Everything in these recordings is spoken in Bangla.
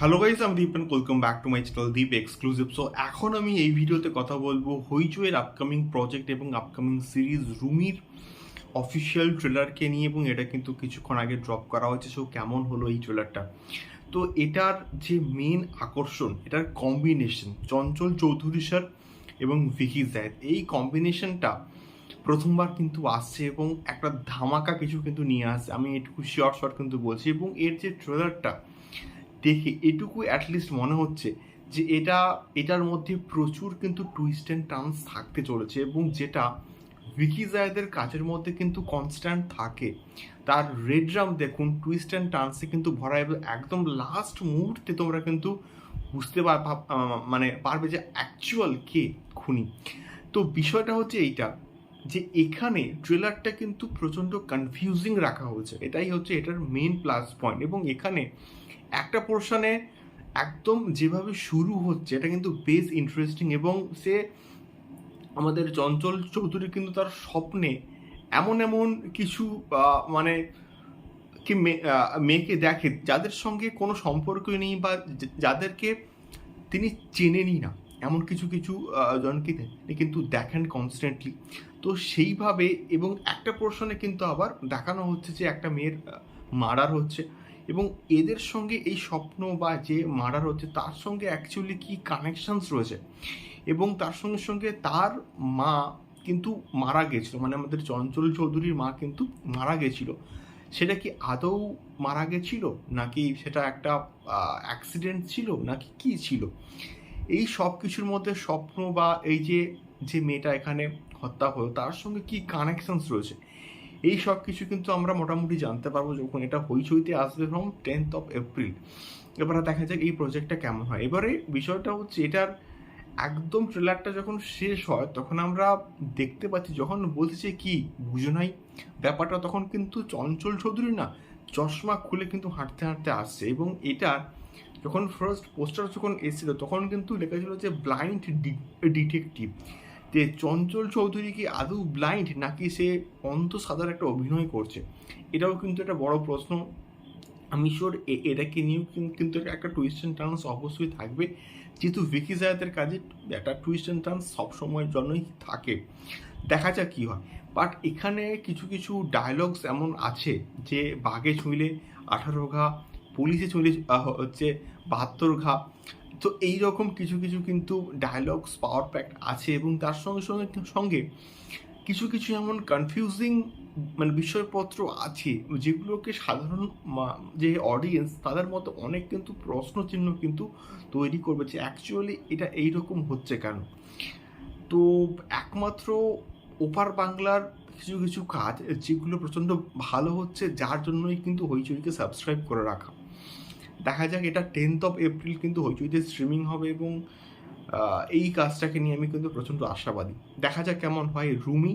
হ্যালো গাইস আমি Deep and welcome back to my channel Deep exclusive so এখন আমি এই ভিডিওতে কথা বলব হইচুয়ের আপকামিং প্রজেক্ট এবং আপকামিং সিরিজ রুমির অফিসিয়াল ট্রেলারকে নিয়ে এবং এটা কিন্তু কিছুক্ষণ আগে ড্রপ করা হয়েছে। সো কেমন হলো এই ট্রেলারটা তো, এটার যে মেন আকর্ষণ, এটার কম্বিনেশন চঞ্চল চৌধুরী স্যার এবং ভিকি জায়দ এই কম্বিনেশনটা প্রথমবার কিন্তু আসছে এবং একটা ধামাকা কিছু কিন্তু নিয়ে আসছে। আমি এটুকু শিওর শর্ট কিন্তু বলছি এবং এর যে ট্রেলারটা দেখে এটুকু অ্যাটলিস্ট মনে হচ্ছে যে এটা, এটার মধ্যে প্রচুর কিন্তু টুইস্ট অ্যান্ড টার্নস থাকতে চলেছে এবং যেটা ভিকি জায়দের কাজের মধ্যে কিন্তু কনস্ট্যান্ট থাকে। তার রেড ড্রাম দেখুন টুইস্ট অ্যান্ড টার্নসে কিন্তু ভরা এবং একদম লাস্ট মুহূর্তে তোমরা কিন্তু বুঝতে পার মানে পারবে যে অ্যাকচুয়াল কে খুনি। তো বিষয়টা হচ্ছে এইটা যে এখানে ট্রেলারটা কিন্তু প্রচণ্ড কনফিউজিং রাখা হয়েছে। এটাই হচ্ছে এটার মেন প্লাস পয়েন্ট এবং এখানে একটা পোর্শনে একদম যেভাবে শুরু হচ্ছে, এটা কিন্তু বেশ ইন্টারেস্টিং এবং সে আমাদের চঞ্চল চৌধুরী কিন্তু তার স্বপ্নে এমন এমন কিছু মানে কি মেয়েকে দেখে, যাদের সঙ্গে কোনো সম্পর্কই নেই বা যাদেরকে তিনি চেনেনই না। এমন কিছু কিছু জনকে কিন্তু দেখেন কনস্ট্যান্টলি তো সেইভাবে এবং একটা পোর্শনে কিন্তু আবার দেখানো হচ্ছে যে একটা মেয়ের মার্ডার হচ্ছে এবং এদের সঙ্গে এই স্বপ্ন বা যে মার্ডার হচ্ছে তার সঙ্গে অ্যাকচুয়ালি কি কানেকশনস রয়েছে? এবং তার সঙ্গে সঙ্গে তার মা কিন্তু মারা গেছিল মানে আমাদের চঞ্চল চৌধুরীর মা কিন্তু মারা গেছিল। সেটা কি আদৌ মারা গেছিল? নাকি সেটা একটা অ্যাক্সিডেন্ট ছিল? নাকি কি ছিল? এই সব কিছুর মধ্যে স্বপ্ন বা এই যে যে মেয়েটা এখানে হত্যা হলো, তার সঙ্গে কি কানেকশনস রয়েছে? এই সব কিছু কিন্তু আমরা মোটামুটি জানতে পারব যখন এটা হইচইতে আসবে ফ্রম টেন্থ অফ এপ্রিল এবারে দেখা যাক এই প্রজেক্টটা কেমন হয়। এবারে বিষয়টা হচ্ছে এটার একদম ট্রেলারটা যখন শেষ হয়, তখন আমরা দেখতে পাচ্ছি, যখন বলছে কি, বুঝো নাই? ব্যাপারটা তখন কিন্তু চঞ্চল চৌধুরী না, চশমা খুলে কিন্তু হাঁটতে হাঁটতে আসছে এবং এটা যখন ফার্স্ট পোস্টার যখন এসেছিল, তখন কিন্তু লেখা ছিল যে ব্লাইন্ড ডিটেকটিভ যে চঞ্চল চৌধুরী কি আদৌ ব্লাইন্ড নাকি সে অন্ত সাদার একটা অভিনয় করছে? এটাও কিন্তু একটা বড় প্রশ্ন। আমি শিওর এটাকে নিয়েও কিন্তু একটা টুইস্ট অ্যান্ড টার্নস অবশ্যই থাকবে। যেহেতু ভিকি জায়াতের কাজে একটা টুইস্ট অ্যান্ড টার্নস সবসময়ের জন্যই থাকে। দেখা যাক কী হয়। বাট এখানে কিছু কিছু ডায়লগস এমন আছে যে বাঘে ছুঁইলে আঠারো ঘা পুলিশে আহ, হচ্ছে বাহাত্তর ঘা। তো এই রকম কিছু কিছু কিন্তু ডায়লগস পাওয়ার প্যাক আছে এবং তার সঙ্গে সঙ্গে সঙ্গে কিছু কিছু এমন কনফিউজিং মানে বিষয়পত্র আছে যেগুলোকে সাধারণ যে অডিয়েন্স তাদের মতো অনেক কিন্তু প্রশ্ন চিহ্ন কিন্তু তৈরি করবে যে অ্যাকচুয়ালি এটা এইরকম হচ্ছে কেন? তো একমাত্র ওপার বাংলার কিছু কিছু কাজ যেগুলো প্রচণ্ড ভালো হচ্ছে যার জন্যই কিন্তু হইচইকে সাবস্ক্রাইব করে রাখা। দেখা যাক, এটা টেন্থ অফ এপ্রিল কিন্তু হইচইতে স্ট্রিমিং হবে এবং এই কাজটাকে নিয়ে আমি কিন্তু প্রচণ্ড আশাবাদী। দেখা যাক কেমন হয় রুমি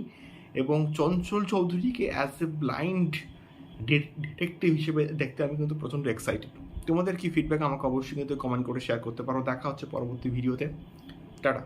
এবং চঞ্চল চৌধুরীকে অ্যাজ এ ব্লাইন্ড ডিটেকটিভ হিসেবে দেখতে আমি কিন্তু প্রচণ্ড এক্সাইটেড তোমাদের কি ফিডব্যাক আমাকে অবশ্যই কিন্তু কমেন্ট করে শেয়ার করতে পারো। দেখা হচ্ছে পরবর্তী ভিডিওতে টাটা।